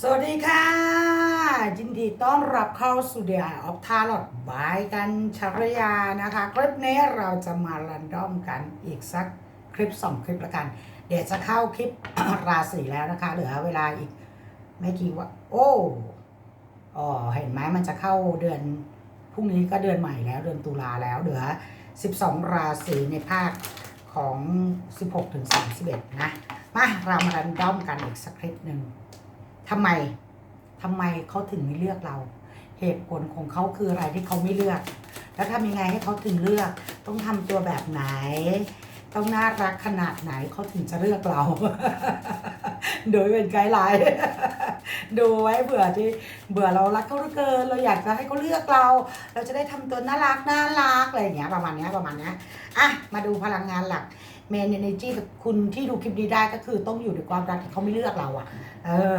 สวัสดีค่ะ ยินดีต้อนรับเข้าสู่เดียออฟทาร์ลอดบายกันชรยานะคะ คลิปนี้เราจะมารันดอมกันอีกสักคลิปสองคลิปละกัน เดี๋ยวจะเข้าคลิป ราศีแล้วนะคะ เหลือเวลาอีกไม่กี่วันโอ้อ๋อเห็นไหมมันจะเข้าเดือนพรุ่งนี้ก็เดือนใหม่แล้วเดือนตุลาแล้วเหลือ 12 ราศีในภาคของ 16ถึง31 นะ มาเรามารันดอมกันอีกสักคลิปหนึ่ง ทำไมทำไมเขาถึงไม่เลือกเรา เหตุผลของเขาคืออะไรที่เขาไม่เลือก แล้วทำยังไงให้เขาถึงเลือก ต้องทำตัวแบบไหน ต้องน่ารักขนาดไหนเขาถึงจะเลือกเรา โดยเป็นไกด์ไลน์ดูไว้เบื่อที่เบื่อเรารักเขาเหลือเกิน เราอยากจะให้เขาเลือกเรา เราจะได้ทำตัวน่ารักน่ารักอะไรอย่างเงี้ยประมาณเนี้ยประมาณเนี้ยอะมาดูพลังงานหลักเมนเอเนจีคุณที่ดูคลิปนี้ได้ก็คือต้องอยู่ในความรักที่เขาไม่เลือกเราอะ เออ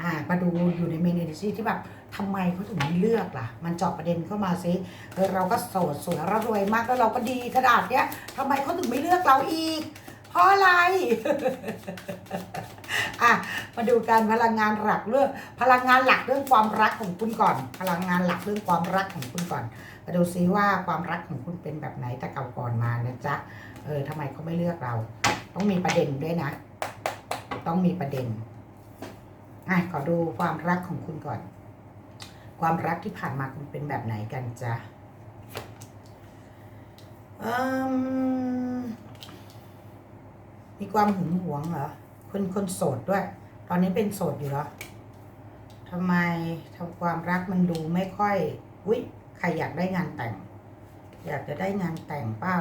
อ่ามาดูอยู่ในเมนเอเนจีที่แบบทำไมเขาถึงไม่เลือกล่ะ มันเจาะประเด็นเข้ามาซิเออเราก็โสดสวยร่ำรวยมากแล้วเราก็ดีขนาดเนี้ยทำไมเขาถึงไม่เลือกเราอีก เพราะอะไร อะมาดูการพลังงานหลักเรื่อง พลังงานหลักเรื่องความรักของคุณก่อน พลังงานหลักเรื่องความรักของคุณก่อน มาดูซิว่าความรักของคุณเป็นแบบไหนแต่เก่าก่อนมานะจ๊ะเออทำไมเขาไม่เลือกเรา ต้องมีประเด็นด้วยนะ ต้องมีประเด็น อะขอดูความรักของคุณก่อน ความรักที่ผ่านมาคุณเป็นแบบไหนกันจ๊ะมมีความหึงหวงเหรอคนคนโสดด้วย ตอนนี้เป็นโสดอยู่เหรอทำไมทำความรักมันดูไม่ค่อยวิใครอยากได้งานแต่ง อยากจะได้งานแต่งเป้า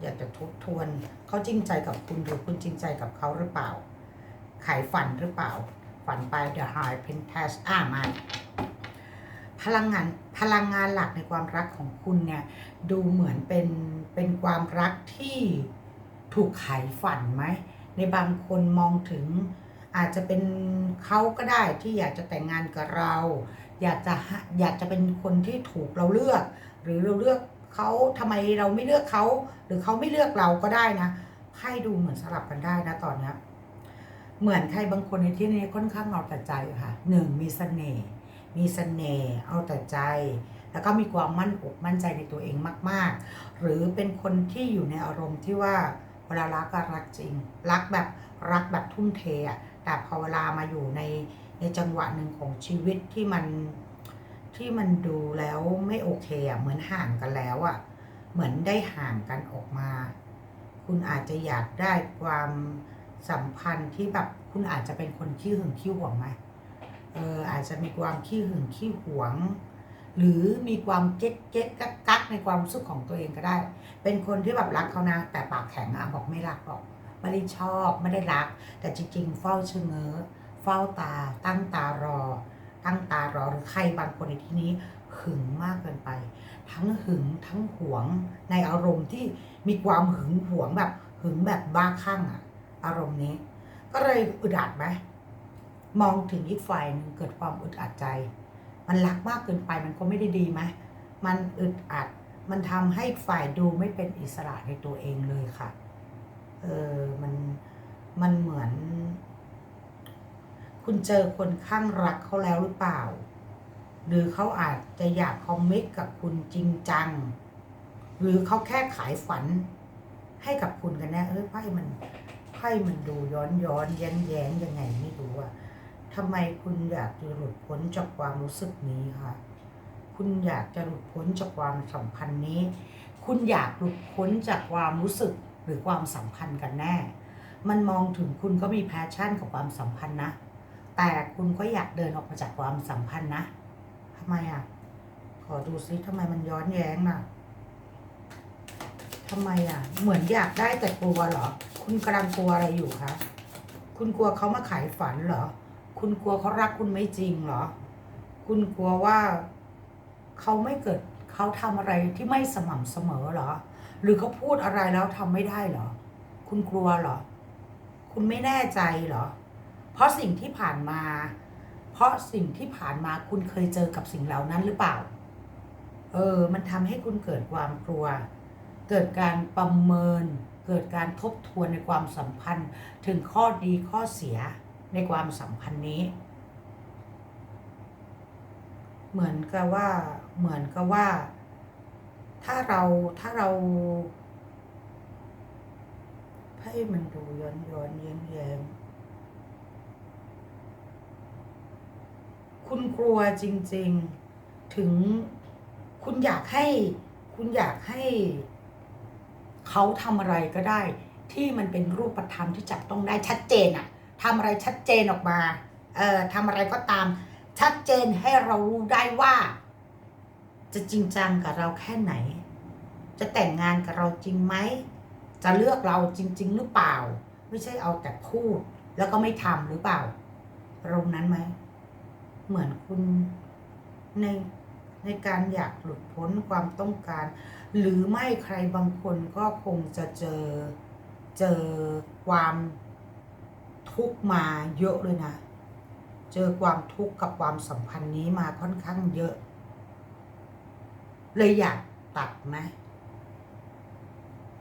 อยากจะทบทวน เขาจริงใจกับคุณหรือคุณจริงใจกับเขาหรือเปล่า ขายฝันหรือเปล่า ฝันไป The High Princess อ่ามาพลังงานพลังงานหลักในความรักของคุณเนี่ย ดูเหมือนเป็นเป็นความรักที่ถูกขายฝันไหม ในบางคนมองถึงอาจจะเป็นเขาก็ได้ที่อยากจะแต่งงานกับเรา อยากจะอยากจะเป็นคนที่ถูกเราเลือก หรือเราเลือกเขาทำไมเราไม่เลือกเขา หรือเขาไม่เลือกเราก็ได้นะไพ่ดูเหมือนสลับกันได้นะตอนนี้ เหมือนใครบางคนในที่นี้ค่อนข้างเอาแต่ใจค่ะหนึ่งมีเสน่ห์มีเสน่ห์เอาแต่ใจ แล้วก็มีความมั่นอกมั่นใจในตัวเองมาก ๆ หรือเป็นคนที่อยู่ในอารมณ์ที่ว่าเวลารักก็รักจริง รักแบบรักแบบทุ่มเทอะแต่พอเวลามาอยู่ในในจังหวะหนึ่งของชีวิตที่มันที่มันดูแล้วไม่โอเคอะเหมือนห่างกันแล้วอะเหมือนได้ห่างกันออกมา คุณอาจจะอยากได้ความ สัมพันธ์ที่แบบคุณอาจจะเป็นคนขี้หึงขี้หวงไหมเอออาจจะมีความขี้หึงขี้หวง หรือมีความเก๊กเก๊กกักกักในความรู้สึกของตัวเองก็ได้ เป็นคนที่แบบรักเขานะ แต่ปากแข็งอะบอกไม่รักหรอกไม่ได้ชอบไม่ได้รัก แต่จริงๆ เฝ้าเชงเง้อเฝ้าตา ตั้งตารอ ตั้งตารอหรือใครบางคนในที่นี้หึงมากเกินไป ทั้งหึงทั้งหวงในอารมณ์ที่มีความหึงหวงแบบหึงแบบบ้าคลั่งอะ อารมณ์นี้ ก็เลยอึดอัดไหมมองถึงอีกฝ่ายหนึ่งเกิดความอึดอัดใจ มันรักมากเกินไปมันก็ไม่ได้ดีไหมมันอึดอัด มันทำให้ฝ่ายดูไม่เป็นอิสระในตัวเองเลยค่ะ เออมันมันเหมือน คุณเจอคนข้างรักเขาแล้วหรือเปล่า หรือเขาอาจจะอยากคอมมิตกับคุณจริงจัง หรือเขาแค่ขายฝันให้กับคุณกันแน่เออไพ่มัน ไพ่มันดูย้อนย้อนแย้งแย้งยังไงไม่รู้อะทำไมคุณอยากจะหลุดพ้นจากความรู้สึกนี้คะคุณอยากจะหลุดพ้นจากความสัมพันธ์นี้ คุณอยากหลุดพ้นจากความรู้สึกหรือความสัมพันธ์กันแน่ มันมองถึงคุณก็มีแพชชั่นกับความสัมพันธ์นะ แต่คุณก็อยากเดินออกมาจากความสัมพันธ์นะทำไมอะ ขอดูซิทำไมมันย้อนแย้งน่ะทำไมอะ เหมือนอยากได้แต่กลัวเหรอ คุณกำลังกลัวอะไรอยู่คะ คุณกลัวเขามาขายฝันเหรอ คุณกลัวเขารักคุณไม่จริงเหรอ คุณกลัวว่าเขาไม่เกิดเขาทำอะไรที่ไม่สม่ำเสมอเหรอ หรือเขาพูดอะไรแล้วทำไม่ได้เหรอ คุณกลัวเหรอ คุณไม่แน่ใจเหรอ เพราะสิ่งที่ผ่านมา เพราะสิ่งที่ผ่านมาคุณเคยเจอกับสิ่งเหล่านั้นหรือเปล่า เออ มันทำให้คุณเกิดความกลัว เกิดการประเมิน เกิดการทบทวนในความสัมพันธ์ ถึงข้อดีข้อเสียในความสัมพันธ์นี้ เหมือนกับว่าเหมือนกับว่า ถ้าเราถ้าเราให้มันดูย้อนย้อนแย้มแย้มคุณกลัวจริง ๆ ถึงคุณอยากให้ คุณอยากให้ เขาทำอะไรก็ได้ ที่มันเป็นรูปธรรมที่จับต้องได้ชัดเจนอะทำอะไรชัดเจนออกมาเอ่อทำอะไรก็ตาม ชัดเจนให้เรารู้ได้ว่า จะจริงจังกับเราแค่ไหน จะแต่งงานกับเราจริงไหมจะเลือกเราจริง ๆ หรือเปล่า ไม่ใช่เอาแต่พูดแล้วก็ไม่ทำหรือเปล่าอารมณ์นั้นไหมเหมือนคุณในในการอยากหลุดพ้นความต้องการ หรือไม่ใครบางคนก็คงจะเจอเจอความทุกมาเยอะเลยนะ เจอความทุกข์กับความสัมพันธ์นี้มาค่อนข้างเยอะ เลยอยากตัดไหม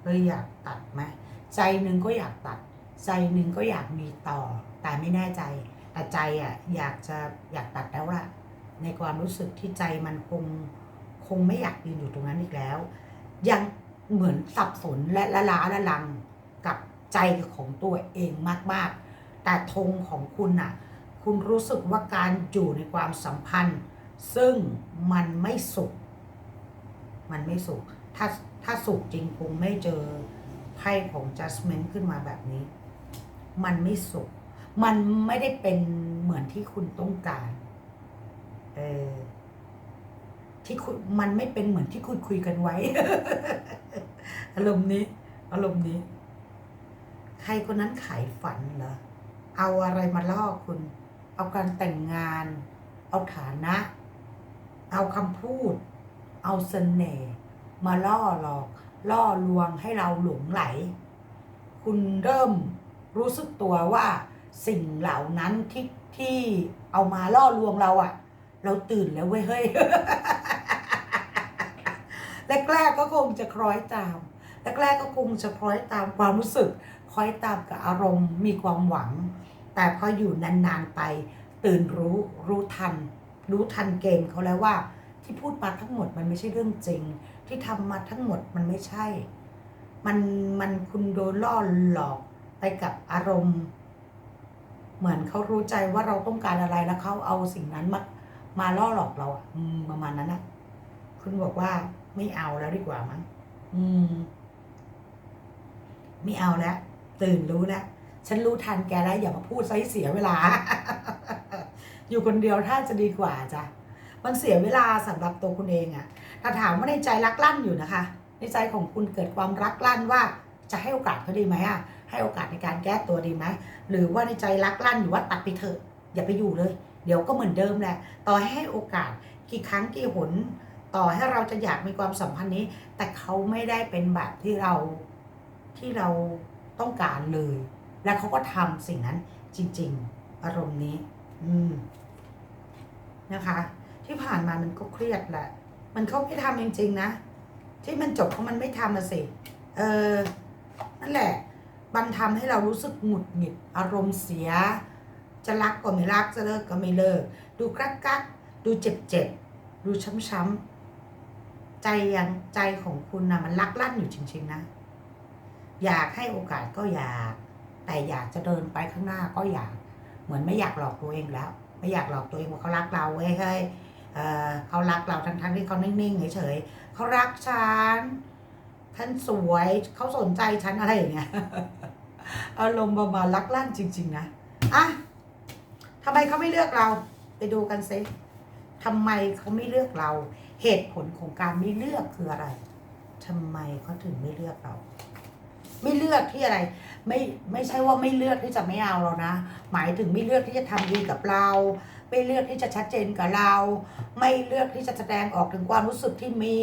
เลยอยากตัดไหมใจหนึ่งก็อยากตัด ใจหนึ่งก็อยากมีต่อ แต่ไม่แน่ใจ แต่ใจอะอยากจะอยากตัดแล้วล่ะ ในความรู้สึกที่ใจมันคง คงไม่อยากยืนอยู่ตรงนั้นอีกแล้ว ยังเหมือนสับสนและละล้าละลังกับใจของตัวเองมาก ๆ แต่ธงของคุณน่ะ คุณรู้สึกว่าการอยู่ในความสัมพันธ์ ซึ่งมันไม่สุข มันไม่สุข ถ้าถ้าสุขจริงคงไม่เจอไพ่ของ judgment ขึ้นมาแบบนี้ มันไม่สุข มันไม่ได้เป็นเหมือนที่คุณต้องการ เออ ที่คุณมันไม่เป็นเหมือนที่คุณคุยกันไว้ อารมณ์นี้ อารมณ์นี้ ใครคนนั้นขายฝันเหรอ เอาอะไรมาล่อคุณ เอาการแต่งงาน เอาฐานะ เอาคำพูด เอาเสน่ห์มาล่อหลอก ล่อลวงให้เราหลงไหล คุณเริ่มรู้สึกตัวว่าสิ่งเหล่านั้นที่ที่เอามาล่อลวงเราอะเราตื่นแล้วเว้ยเฮ้ย แรกๆก็คงจะคล้อยตามแรกๆก็คงจะคล้อยตามความรู้สึกคล้อยตามกับอารมณ์มีความหวัง แต่พออยู่นานๆไป ตื่นรู้รู้ทัน รู้ทันเกมเขาแล้วว่า ที่พูดมาทั้งหมดมันไม่ใช่เรื่องจริง ที่ทำมาทั้งหมดมันไม่ใช่ มันมันคุณโดนล่อหลอกไปกับอารมณ์ เหมือนเขารู้ใจว่าเราต้องการอะไรแล้วเขาเอาสิ่งนั้นมามาล่อหลอกเราอะประมาณนั้นนะคุณบอกว่าไม่เอาแล้วดีกว่ามั้งอืม ไม่เอาแล้วตื่นรู้แล้วฉันรู้ทันแกแล้วอย่ามาพูดซะให้เสียเวลา อยู่คนเดียวถ้าจะดีกว่าจ้ะมันเสียเวลาสำหรับตัวคุณเองอะถ้าถามว่าในใจรักลั่นอยู่นะคะ ในใจของคุณเกิดความรักลั่นว่าจะให้โอกาสเขาดีไหมอะให้โอกาสในการแก้ตัวดีไหมหรือว่าในใจรักลั่นอยู่ว่าตัดไปเถอะ อย่าไปอยู่เลย เดี๋ยวก็เหมือนเดิมแหละต่อให้ให้โอกาสกี่ครั้งกี่หน ต่อให้เราจะอยากมีความสัมพันธ์นี้ แต่เขาไม่ได้เป็นแบบที่เราที่เราต้องการเลย และเขาก็ทำสิ่งนั้นจริง ๆ อารมณ์นี้ อืมนะคะ ที่ผ่านมามันก็เครียดแหละ มันเขาไม่ทำจริง ๆ นะ ที่มันจบเพราะมันไม่ทำอะสิ เออ นั่นแหละ มันทำให้เรารู้สึกหงุดหงิด อารมณ์เสีย จะรักก็ไม่รัก จะเลิกก็ไม่เลิก ดูกักกักดูเจ็บเจ็บดูช้ำๆ ใจยังใจของคุณนะมันลักลั่นอยู่จริงๆนะ อยากให้โอกาสก็อยาก แต่อยากจะเดินไปข้างหน้าก็อยาก เหมือนไม่อยากหลอกตัวเองแล้ว ไม่อยากหลอกตัวเองว่าเขารักเราเว้ยเฮ้ยเออเขารักเราทั้งๆที่เขานิ่งๆเฉยๆเขารักฉันฉันสวยเขาสนใจฉันอะไรอย่างเงี้ยอารมณ์ประมาณรักลั่นจริง ๆ นะอะทำไมเขาไม่เลือกเรา ไปดูกันซิทำไมเขาไม่เลือกเรา เหตุผลของการไม่เลือกคืออะไรทำไมเขาถึงไม่เลือกเรา ไม่เลือกที่อะไร ไม่ไม่ใช่ว่าไม่เลือกที่จะไม่เอาเรานะ หมายถึงไม่เลือกที่จะทำดีกับเรา ไม่เลือกที่จะชัดเจนกับเรา ไม่เลือกที่จะแสดงออกถึงความรู้สึกที่มี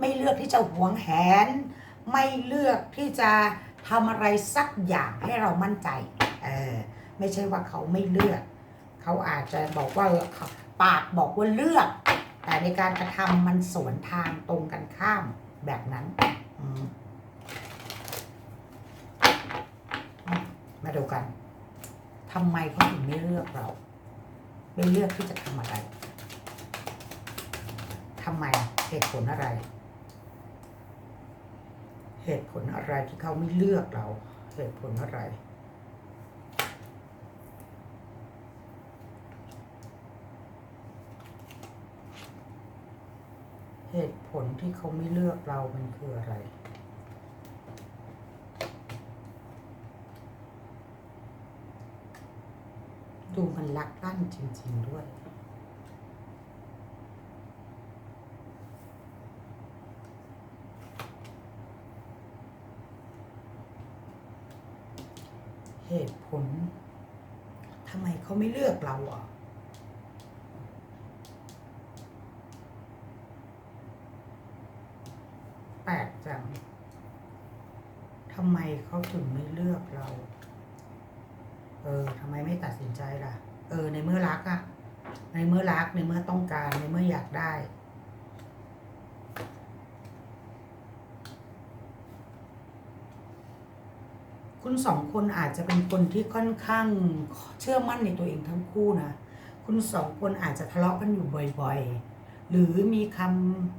ไม่เลือกที่จะหวงแหน ไม่เลือกที่จะทำอะไรสักอย่างให้เรามั่นใจ เออไม่ใช่ว่าเขาไม่เลือก เขาอาจจะบอกว่าปากบอกว่าเลือก แต่ในการกระทำมันสวนทางตรงกันข้ามแบบนั้น มาดูกันทำไมเขาถึงไม่เลือกเรา ไม่เลือกที่จะทำอะไรทำไมเหตุผลอะไร เหตุผลอะไรที่เขาไม่เลือกเรา เหตุผลอะไร เหตุผลที่เขาไม่เลือกเรา มันคืออะไร ดูมันลักลั่นจริง ๆ ด้วยเหตุผลทำไมเขาไม่เลือกเราอะ แปลกจัง ทำ ไมเขาถึงไม่เลือกเรา เออทำไมไม่ตัดสินใจล่ะ เออ ในเมื่อรักอะในเมื่อรักในเมื่อต้องการในเมื่ออยากได้คุณสองคนอาจจะเป็นคนที่ค่อนข้างเชื่อมั่นในตัวเองทั้งคู่นะ คุณสองคนอาจจะทะเลาะกันอยู่บ่อยๆ หรือมีค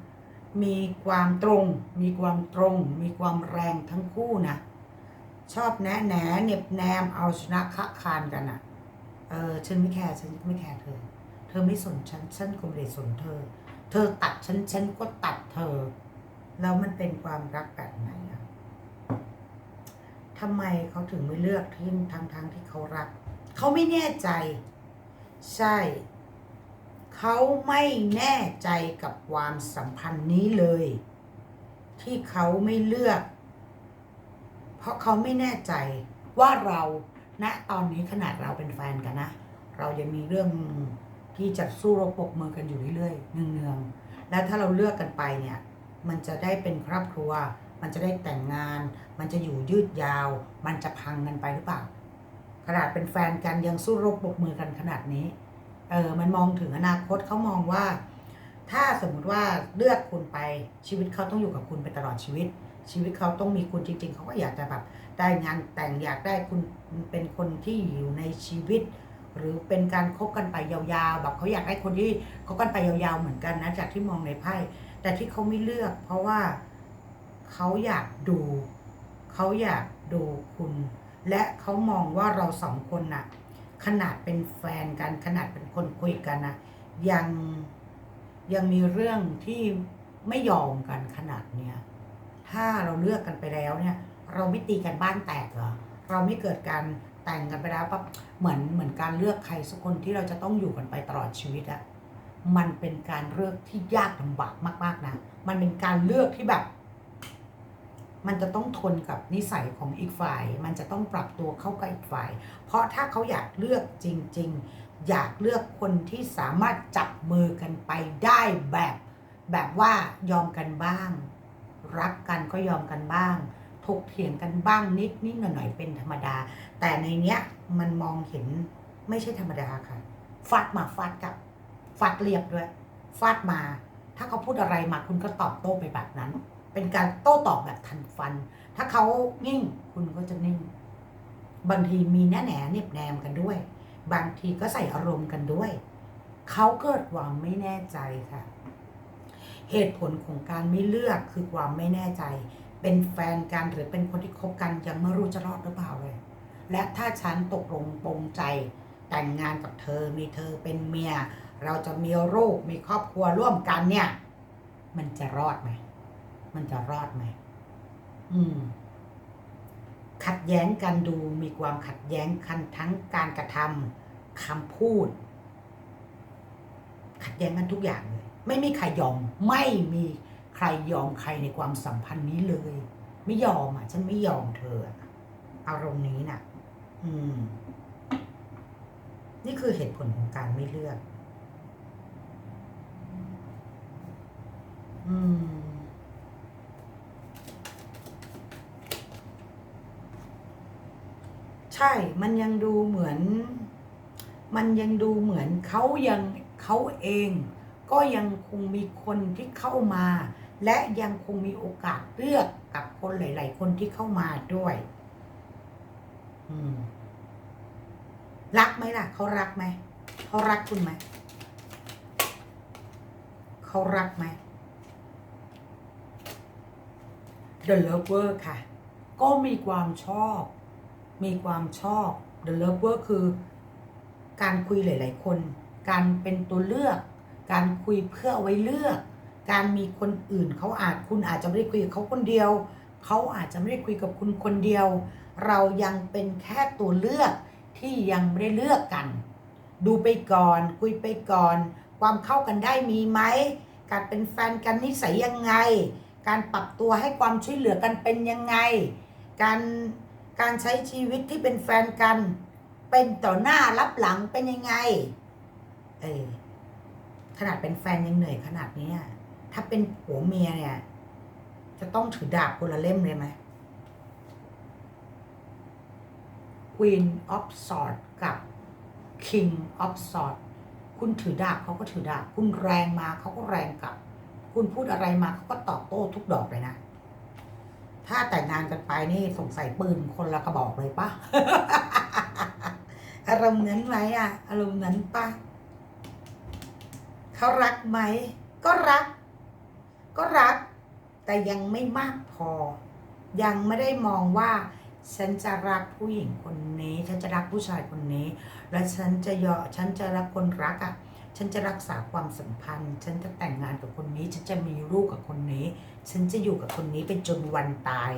ำมีความตรง มีความตรง มีความแรงทั้งคู่นะ ชอบแนะแหนเน็บแนมเอาชนะคะคานกันอะเออฉันไม่แคร์ฉันไม่แคร์เธอ เธอไม่สนฉันฉันก็ไม่ได้สนเธอ เธอตัดฉันฉันก็ตัดเธอ แล้วมันเป็นความรักแบบไหนอะทำไมเขาถึงไม่เลือกที่ทางทางที่เขารัก เขาไม่แน่ใจ ใช่ เขาไม่แน่ใจกับความสัมพันธ์นี้เลย ที่เขาไม่เลือก เพราะเขาไม่แน่ใจว่าเราณตอนนี้ขนาดเราเป็นแฟนกันนะ เรายังมีเรื่องที่จะสู้รบปรบมือกันอยู่เรื่อยๆเนืองๆแล้วถ้าเราเลือกกันไปเนี่ย มันจะได้เป็นครอบครัว มันจะได้แต่งงาน มันจะอยู่ยืดยาว มันจะพังกันไปหรือเปล่าขนาดเป็นแฟนกันยังสู้รบปรบมือกันขนาดนี้ เออ มันมองถึงอนาคตเขามองว่า ถ้าสมมุติว่าเลือกคุณไปชีวิตเขาต้องอยู่กับคุณไปตลอดชีวิต ชีวิตเขาต้องมีคุณจริง ๆ เขาก็อยากจะแบบได้งานแต่งอยากได้คุณเป็นคนที่อยู่ในชีวิต หรือเป็นการคบกันไปยาวๆ แบบเขาอยากได้คนที่คบกันไปยาวๆเหมือนกันนะจากที่มองในไพ่แต่ที่เขาไม่เลือก เพราะว่าเขาอยากดูเขาอยากดูคุณ และเขามองว่าเราสองคนน่ะ ขนาดเป็นแฟนกันขนาดเป็นคนคุยกันนะยังยังมีเรื่องที่ไม่ยอมกันขนาดเนี้ย ถ้าเราเลือกกันไปแล้วเนี่ย เราไม่ตีกันบ้านแตกเหรอเราไม่เกิดการแต่งกันไปแล้วปั๊บเหมือนเหมือนการเลือกใครสักคนที่เราจะต้องอยู่กันไปตลอดชีวิตอะมันเป็นการเลือกที่ยากลำบากมากๆนะมันเป็นการเลือกที่แบบ มันจะต้องทนกับนิสัยของอีกฝ่าย มันจะต้องปรับตัวเข้ากับอีกฝ่าย เพราะถ้าเขาอยากเลือกจริง ๆ อยากเลือกคนที่สามารถจับมือกันไปได้แบบ แบบว่ายอมกันบ้าง รักกันก็ยอมกันบ้างถกเถียงกันบ้างนิดนิดหน่อยหน่อยเป็นธรรมดา แต่ในเนี้ยมันมองเห็นไม่ใช่ธรรมดาค่ะฟาดมาฟาดกลับฟาดเรียบด้วยฟาดมา ถ้าเขาพูดอะไรมาคุณก็ตอบโต้ไปแบบนั้น เป็นการโต้ตอบแบบทันฟัน ถ้าเขานิ่งคุณก็จะนิ่ง บางทีมีแน่แหนเน็บแนมกันด้วย บางทีก็ใส่อารมณ์กันด้วย เขาเกิดความไม่แน่ใจค่ะ เหตุผลของการไม่เลือกคือความไม่แน่ใจ เป็นแฟนกันหรือเป็นคนที่คบกันยังไม่รู้จะรอดหรือเปล่าเลย และถ้าฉันตกลงปรงใจแต่งงานกับเธอมีเธอเป็นเมีย เราจะมีลูกมีครอบครัวร่วมกันเนี่ย มันจะรอดไหมมันจะรอดไหมอืม ขัดแย้งกันดูมีความขัดแย้งกันทั้งการกระทำคำพูด ขัดแย้งกันทุกอย่าง ไม่มีใครยอม ไม่มีใครยอมใครในความสัมพันธ์นี้เลย ไม่ยอมอะ ฉันไม่ยอมเธออารมณ์นี้น่ะ อืม นี่คือเหตุผลของการไม่เลือก อืม ใช่ มันยังดูเหมือน มันยังดูเหมือนเขายังเขาเอง ก็ยังคงมีคนที่เข้ามา และยังคงมีโอกาสเลือกกับคนหลาย ๆ คนที่เข้ามาด้วยรักไหมล่ะ เขารักไหมเขารักคุณไหมเขาเขารักไหม The Lover ค่ะ ก็มีความชอบ มีความชอบ The Lover คือ การคุยหลาย ๆ คน การเป็นตัวเลือก การคุยเพื่อเอาไว้เลือก การมีคนอื่นเขาอาจคุณอาจจะไม่ได้คุยกับเขาคนเดียว เขาอาจจะไม่ได้คุยกับคุณคนเดียว เรายังเป็นแค่ตัวเลือกที่ยังไม่ได้เลือกกัน ดูไปก่อน คุยไปก่อน ความเข้ากันได้มีไหมการเป็นแฟนกันนิสัยยังไง การปรับตัวให้ความช่วยเหลือกันเป็นยังไง การการใช้ชีวิตที่เป็นแฟนกัน เป็นต่อหน้ารับหลังเป็นยังไง เออ ขนาดเป็นแฟนยังเหนื่อยขนาดนี้ถ้าเป็นผัวเมียเนี่ย จะต้องถือดาบคนละเล่มเลยไหม Queen of Swords กับ King of Swords คุณถือดาบเขาก็ถือดาบ คุณแรงมาเขาก็แรงกลับ คุณพูดอะไรมาเขาก็ตอบโต้ทุกดอกเลยนะ ถ้าแต่งงานกันไปนี่สงสัยปืนคนละกระบอกเลยปะอารมณ์นั้นไหมอะอารมณ์นั้นปะ เขารักไหม ก็รัก ก็รัก แต่ยังไม่มากพอ ยังไม่ได้มองว่า ฉันจะรักผู้หญิงคนนี้ ฉันจะรักผู้ชายคนนี้ และฉันจะยอฉันจะรักคนรักอะ่ะ ฉันจะรักษาความสัมพันธ์ ฉันจะแต่งงานกับคนนี้ ฉันจะมีลูกกับคนนี้ ฉันจะอยู่กับคนนี้เป็นจนวันตาย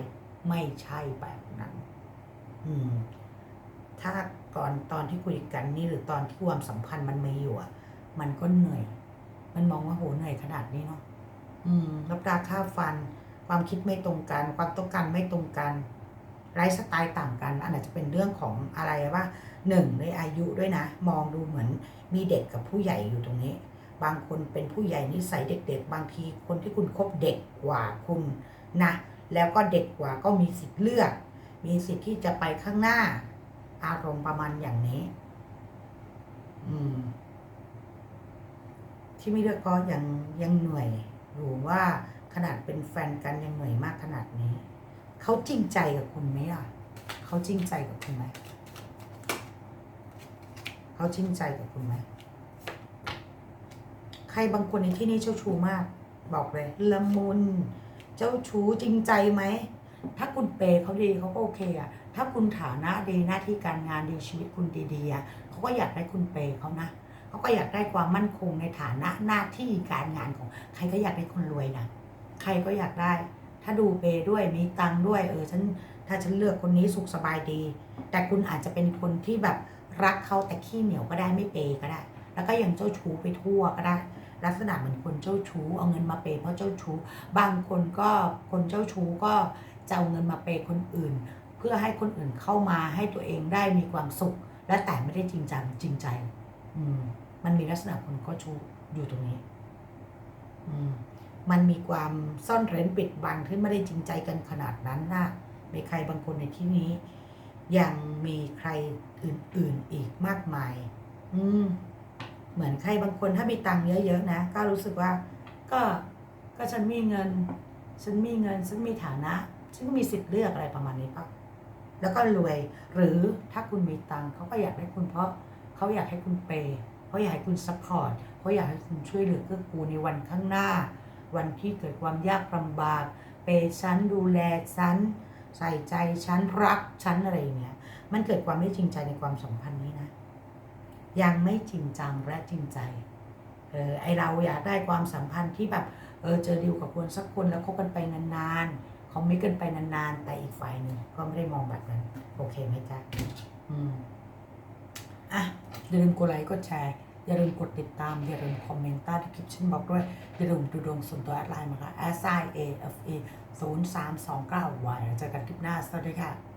ไม่ใช่แบบนั้น อืม ถ้าก่อนตอนที่คุยกันนี่หรือตอนที่ความสัมพันธ์มันมีอยู่อะมันก็เหนื่อย มันมองว่าโหเหนื่อยขนาดนี้เนาะอืมรับราค่าฟัน ความคิดไม่ตรงกัน ความต้องการไม่ตรงกันไลฟ์สไตล์ต่างกัน อันอาจจะเป็นเรื่องของอะไรว่าหนึ่งในอายุด้วยนะ มองดูเหมือนมีเด็กกับผู้ใหญ่อยู่ตรงนี้ บางคนเป็นผู้ใหญ่นิสัยเด็ก ๆ บางทีคนที่คุณคบเด็กกว่าคุณนะ แล้วก็เด็กกว่าก็มีสิทธิ์เลือก มีสิทธิ์ที่จะไปข้างหน้า อารมณ์ประมาณอย่างนี้ อืม ที่ไม่เลือกก็ยังยังเหนื่อยหรือว่าขนาดเป็นแฟนกันยังเหนื่อยมากขนาดนี้ เขาจริงใจกับคุณไหมอะ เขาจริงใจกับคุณไหม เขาจริงใจกับคุณไหม ใครบางคนในที่นี้เจ้าชู้มาก บอกเลยละมุน เจ้าชู้จริงใจไหม ถ้าคุณเปเขาดีเขาก็โอเคอะถ้าคุณฐานะดีหน้าที่การงานดีชีวิตคุณดีๆเขาก็อยากได้คุณเปเขานะ เขาก็อยากได้ความมั่นคงในฐานะหน้าที่การงานของ ใครก็อยากได้คนรวยนะใครก็อยากได้ ถ้าดูเปย์ด้วยมีตังค์ด้วย เออฉันถ้าฉันเลือกคนนี้สุขสบายดี แต่คุณอาจจะเป็นคนที่แบบรักเขาแต่ขี้เหนียวก็ได้ไม่เปย์ก็ได้ แล้วก็ยังเจ้าชู้ไปทั่วก็ได้ ลักษณะเหมือนคนเจ้าชู้เอาเงินมาเปย์เพราะเจ้าชู้บางคนก็คนเจ้าชู้ก็จะเอาเงินมาเปย์คนอื่น เพื่อให้คนอื่นเข้ามาให้ตัวเองได้มีความสุข และแต่ไม่ได้จริงจังจริงใจ อืม มันมีลักษณะคนเจ้าชู้อยู่ตรงนี้ อืมมันมีความซ่อนเร้นปิดบังที่ไม่ได้จริงใจกันขนาดนั้นนะมีใครบางคนในที่นี้ ยังมีใครอื่น ๆอีกมากมาย อืม เหมือนใครบางคนถ้ามีตังค์เยอะๆนะก็รู้สึกว่า ก็ก็ฉันมีเงิน ฉันมีเงิน ฉันมีฐานะ ฉันก็มีสิทธิ์เลือกอะไรประมาณนี้ปะแล้วก็รวย หรือถ้าคุณมีตังค์เขาก็อยากให้คุณเพราะเขาอยากให้คุณเปย์ เขาอยากให้คุณซัพพอร์ตเขาอยากให้คุณช่วยเหลือเกื้อกูลในวันข้างหน้า วันที่เกิดความยากลำบาก เปย์ฉันดูแลฉันใส่ใจฉันรักฉันอะไรเงี้ยมันเกิดความไม่จริงใจในความสัมพันธ์นี้นะ ยังไม่จริงจังและจริงใจเออไอเราอยากได้ความสัมพันธ์ที่แบบเออเจอดิวกับคนสักคนแล้วคบกันไปนานๆเขาไม่กันไปนานๆ แต่อีกฝ่ายหนึ่งก็ไม่ได้มองแบบนั้น โอเคไหมจ๊ะอืมอะอย่าลืมกดไลค์กดแชร์ อย่าลืมกดติดตาม อย่าลืมคอมเมนต์ใต้คลิปฉันบอกด้วย อย่าลืมดูดวงส่วนตัวแอดไลน์มาค่ะ s i a f e 0 3 2 9 y แล้วเจอกันคลิปหน้า สวัสดีค่ะ